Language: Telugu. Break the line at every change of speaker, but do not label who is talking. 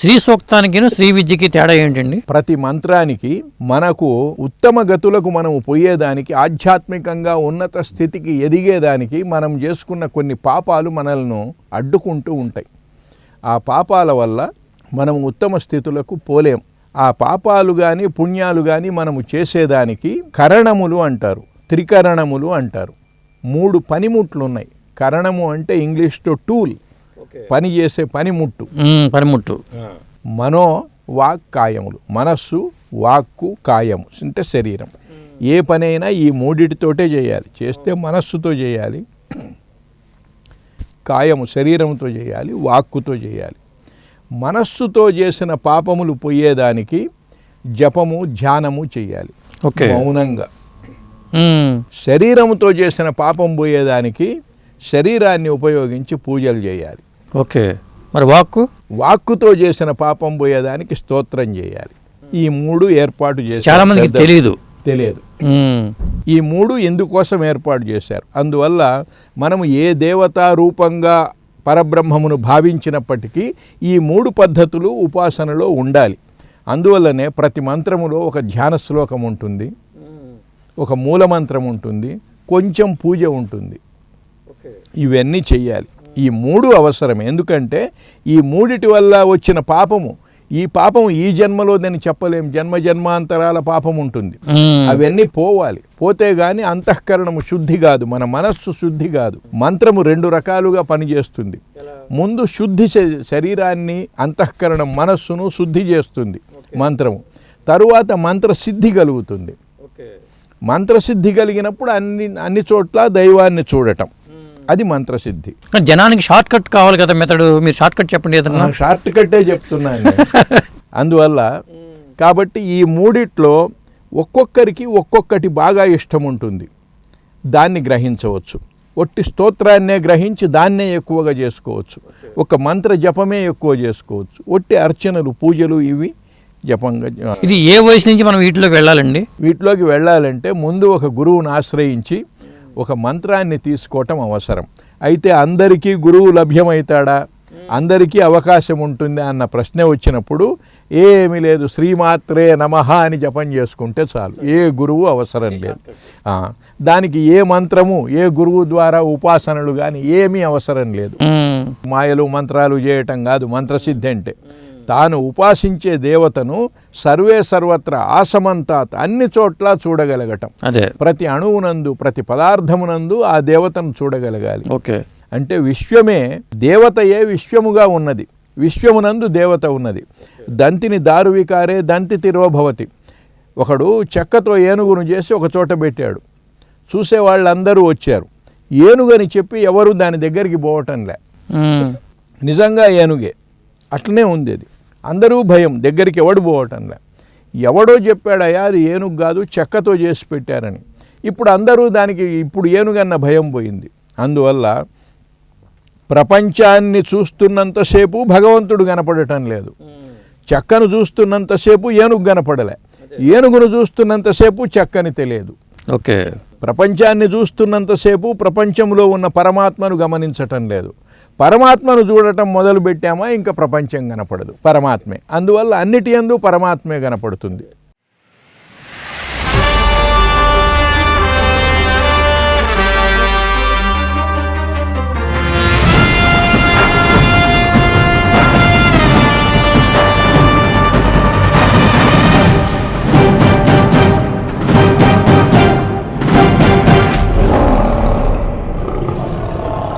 శ్రీ సూక్తానికి శ్రీ విద్యకి తేడా ఏంటండి?
ప్రతి మంత్రానికి మనకు ఉత్తమ గతులకు మనం పోయేదానికి ఆధ్యాత్మికంగా ఉన్నత స్థితికి ఎదిగేదానికి మనం చేసుకున్న కొన్ని పాపాలు మనల్ని అడ్డుకుంటూ ఉంటాయి. ఆ పాపాల వల్ల మనం ఉత్తమ స్థితులకు పోలేం. ఆ పాపాలు కానీ పుణ్యాలు కానీ మనము చేసేదానికి కరణములు అంటారు త్రికరణములు అంటారు. మూడు పనిముట్లు ఉన్నాయి కరణము అంటే ఇంగ్లీష్లో టూల్. పని చేసే పనిముట్టు
పనిముట్టు
మనో వాక్ కాయములు మనస్సు వాక్కు కాయము. అంటే శరీరం. ఏ పనైనా ఈ మూడిటితోటే చేయాలి. చేస్తే మనస్సుతో చేయాలి. కాయము శరీరంతో చేయాలి. వాక్కుతో చేయాలి. మనస్సుతో చేసిన పాపములు పోయేదానికి జపము ధ్యానము చేయాలి.
ఓకే.
మౌనంగా. శరీరంతో చేసిన పాపం పోయేదానికి శరీరాన్ని ఉపయోగించి పూజలు చేయాలి.
ఓకే. మరి వాక్కు?
వాక్కుతో చేసిన పాపం పోయేదానికి స్తోత్రం చేయాలి. ఈ మూడు ఏర్పాటు చేశారు.
చాలా మందికి. తెలియదు
తెలియదు ఈ మూడు ఎందుకోసం ఏర్పాటు చేశారు? అందువల్ల మనము ఏ దేవతా రూపంగా పరబ్రహ్మమును భావించినప్పటికీ ఈ మూడు పద్ధతులు ఉపాసనలో ఉండాలి. అందువల్లనే ప్రతి మంత్రములో ఒక ధ్యాన శ్లోకం ఉంటుంది. ఒక మూలమంత్రం ఉంటుంది. కొంచెం పూజ ఉంటుంది. ఇవన్నీ చెయ్యాలి. ఈ మూడు అవసరం ఎందుకంటే ఈ మూడిటి వల్ల వచ్చిన పాపము ఈ పాపం ఈ జన్మలో నేను చెప్పలేం. జన్మ జన్మాంతరాల పాపం ఉంటుంది. అవన్నీ పోవాలి. పోతే గాని అంతఃకరణము శుద్ధి కాదు. మన మనస్సు శుద్ధి కాదు. మంత్రము రెండు రకాలుగా పనిచేస్తుంది. ముందు శుద్ధి శరీరాన్ని అంతఃకరణం మనస్సును శుద్ధి చేస్తుంది మంత్రము. తరువాత మంత్ర సిద్ధి కలుగుతుంది మంత్రసిద్ధి కలిగినప్పుడు అన్ని అన్ని చోట్ల దైవాన్ని చూడటం. అది మంత్రసిద్ధి.
జనానికి షార్ట్ కట్ కావాలి కదా మెథడు. మీరు షార్ట్ కట్ చెప్పండి ఏదన్నా?
షార్ట్ కట్టే చెప్తున్నాను నేను. అందువల్ల కాబట్టి ఈ మూడిట్లో ఒక్కొక్కరికి ఒక్కొక్కటి బాగా ఇష్టం ఉంటుంది. దాన్ని గ్రహించవచ్చు. ఒట్టి స్తోత్రాన్నే గ్రహించి దాన్నే ఎక్కువగా చేసుకోవచ్చు. ఒక మంత్ర జపమే ఎక్కువ చేసుకోవచ్చు. ఒట్టి అర్చనలు పూజలు ఇవి జపంగా
ఇది ఏ వయసు నుంచి మనం వీటిలోకి వెళ్ళాలండి?
వీటిలోకి వెళ్ళాలంటే ముందు ఒక గురువుని ఆశ్రయించి ఒక మంత్రాన్ని తీసుకోవటం అవసరం. అయితే అందరికీ గురువు లభ్యమవుతాడా? అందరికీ అవకాశం ఉంటుంది అన్న ప్రశ్న వచ్చినప్పుడు ఏమీ లేదు శ్రీమాత్రే నమః అని జపం చేసుకుంటే చాలు. ఏ గురువు అవసరం లేదు. దానికి ఏ మంత్రము ఏ గురువు ద్వారా ఉపాసనలు కానీ ఏమీ అవసరం లేదు. మాయలు మంత్రాలు చేయటం కాదు మంత్రసిద్ధి అంటే. తాను ఉపాసించే దేవతను సర్వే సర్వత్రా ఆసమంతాత్ అన్ని చోట్ల చూడగలగటం.
అదే.
ప్రతి అణువునందు ప్రతి పదార్థమునందు ఆ దేవతను చూడగలగాలి.
ఓకే.
అంటే విశ్వమే దేవతయే విశ్వముగా ఉన్నది. విశ్వమునందు దేవత ఉన్నది. దంతిని దారువికారే దంతి తిరోభవతి. ఒకడు చెక్కతో ఏనుగును చేసి ఒక చోట పెట్టాడు. చూసే వాళ్ళందరూ వచ్చారు. ఏనుగని చెప్పి ఎవరు దాని దగ్గరికి పోవటంలే. నిజంగా ఏనుగే. అట్లనే ఉంది అది. అందరూ భయం. దగ్గరికి ఎవడు పోవటంలే. ఎవడో చెప్పాడయ్యా అది ఏనుగు కాదు చెక్కతో చేసి పెట్టారని. ఇప్పుడు అందరూ దానికి ఇప్పుడు ఏనుగన్న భయం పోయింది. అందువల్ల ప్రపంచాన్ని చూస్తున్నంతసేపు భగవంతుడు కనపడటం లేదు. చెక్కను చూస్తున్నంతసేపు ఏనుగు కనపడలే. ఏనుగును చూస్తున్నంతసేపు చెక్కని తెలియదు.
ఓకే.
ప్రపంచాన్ని చూస్తున్నంతసేపు ప్రపంచంలో ఉన్న పరమాత్మను గమనించటం లేదు. పరమాత్మను చూడటం మొదలు పెట్టామా ఇంకా ప్రపంచం కనపడదు. పరమాత్మే. అందువల్ల అన్నిటి యందు పరమాత్మే కనపడుతుంది.